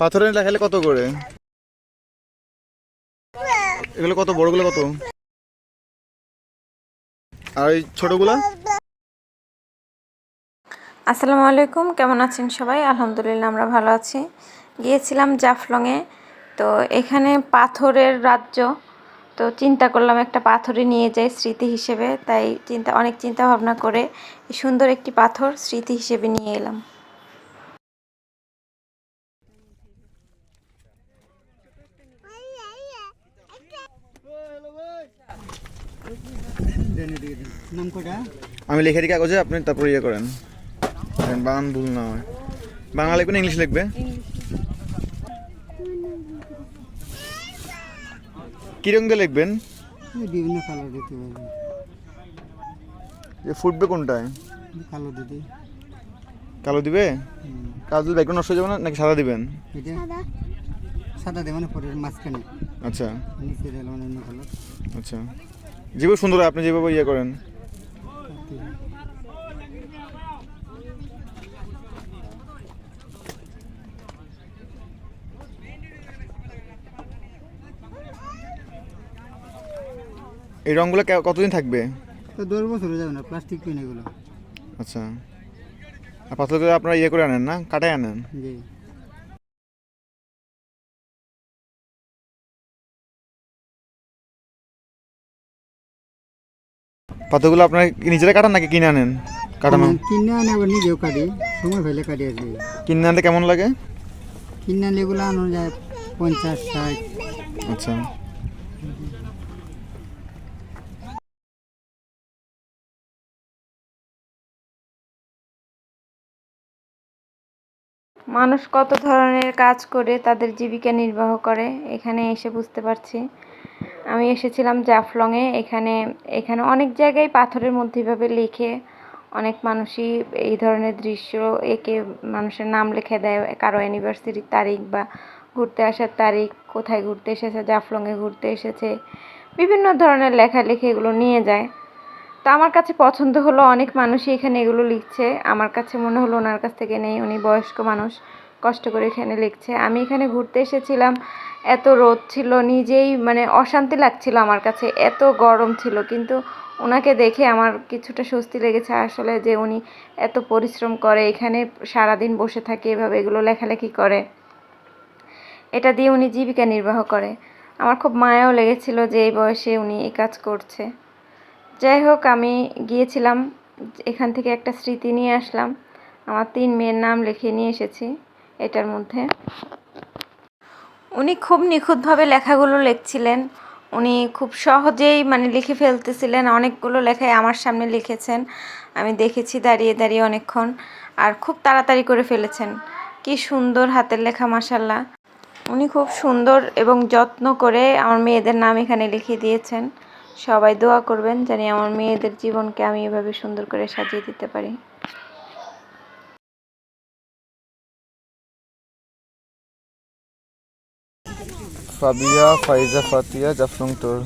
পাথরের লেখালে কত করে? এগুলো কত, বড়গুলো কত? আর এই ছোটগুলো? আসসালামু আলাইকুম, কেমন আছেন সবাই? আলহামদুলিল্লাহ, আমরা ভালো আছি। গিয়েছিলাম জাফলংয়ে, তো এখানে পাথরের রাজ্য। তো চিন্তা করলাম একটা পাথরে নিয়ে যাই স্মৃতি হিসেবে, তাই চিন্তা, অনেক চিন্তা ভাবনা করে সুন্দর একটি পাথর স্মৃতি হিসেবে নিয়ে এলাম। আমি লিখে দিই কাগজে আপনি তারপর ইয়ে করেন। বানান ভুল না হয়। বাংলা লিখবেন ইংলিশ লিখবে? কি রঙ দিয়ে লিখবেন? বিভিন্ন কালার দিতে পারবে যে ফুটবে কোনটায়? কালো দিতে। কালো দিবে? কালো দিলে ব্যাকগ্রাউন্ড নষ্ট হয়ে যাবে না নাকি সাদা দিবেন? সাদা। দেবে না পরে মাঝখানে। আচ্ছা। নিচে মানে অন্য কালার। আচ্ছা। যেভাবে সুন্দর হয়, আপনি যেভাবে ইয়ে করেন। এই রঙগুলো কতদিন থাকবে? তো দশ বছর যাবে না প্লাস্টিক পেন এগুলো। আচ্ছা। আর পাথর আপনারা ইয়ে করে আনেন না কাটায় আনেন? জি। পাথরগুলো আপনারা নিজেরা কাটান নাকি কিনে আনেন? কাটানো? কিনে আনে আবার নিজেও কাটি সময় ফেলে কাটি আর কিনে আনতে কেমন লাগে? কিনে আনলে এগুলো আনো যায় পঞ্চাশ ষাট। আচ্ছা। মানুষ কত ধরনের কাজ করে তাদের জীবিকা নির্বাহ করে এখানে এসে বুঝতে পারছি। আমি এসেছিলাম জাফলংয়ে। এখানে এখানে অনেক জায়গায় পাথরের মধ্যে এভাবে লিখে অনেক মানুষই এই ধরনের দৃশ্য একে মানুষের নাম লিখে দেয়। কারও অ্যানিভার্সারির তারিখ বা ঘুরতে আসার তারিখ, কোথায় ঘুরতে এসেছে, জাফলংয়ে ঘুরতে এসেছে, বিভিন্ন ধরনের লেখালেখি এগুলো নিয়ে যায়। তো আমার কাছে পছন্দ হলো, অনেক মানুষই এখানে এগুলো লিখছে। আমার কাছে মনে হলো ওনার কাছ থেকে নেই, উনি বয়স্ক মানুষ। কষ্ট করে এখানে লিখছে। আমি এখানে ঘুরতে এসেছিলাম, এত রোদ ছিল, নিজেই মানে অশান্তি লাগছিল আমার কাছে, এত গরম ছিল। কিন্তু ওনাকে দেখে আমার কিছুটা স্বস্তি লেগেছে আসলে যে উনি এত পরিশ্রম করে, এখানে সারাদিন বসে থাকে, এভাবে এগুলো লেখালেখি করে। এটা দিয়ে উনি জীবিকা নির্বাহ করে। আমার খুব মায়াও লেগেছিল যে এই বয়সে উনি এই কাজ করছে। যাই হোক, আমি গিয়েছিলাম, এখান থেকে একটা স্মৃতি নিয়ে আসলাম। আমার তিন মেয়ের নাম লিখে নিয়ে এসেছি। এটার মধ্যে। উনি খুব নিখুঁতভাবে লেখাগুলো লিখছিলেন। উনি খুব সহজেই মানে লিখে ফেলতেছিলেন। অনেকগুলো লেখাই আমার সামনে লিখেছেন। আমি দেখেছি দাঁড়িয়ে দাঁড়িয়ে অনেকক্ষণ। আর খুব তাড়াতাড়ি করে ফেলেছেন। কি সুন্দর হাতের লেখা মাসাল্লাহ উনি খুব সুন্দর এবং যত্ন করে আমার মেয়েদের নাম এখানে লিখে দিয়েছেন। সবাই দোয়া করবেন জানি আমার মেয়েদের জীবনকে আমি এভাবে সুন্দর করে সাজিয়ে দিতে পারি। ফাবিয়া ফাইজা ফাতিয়া জাফলং তোর।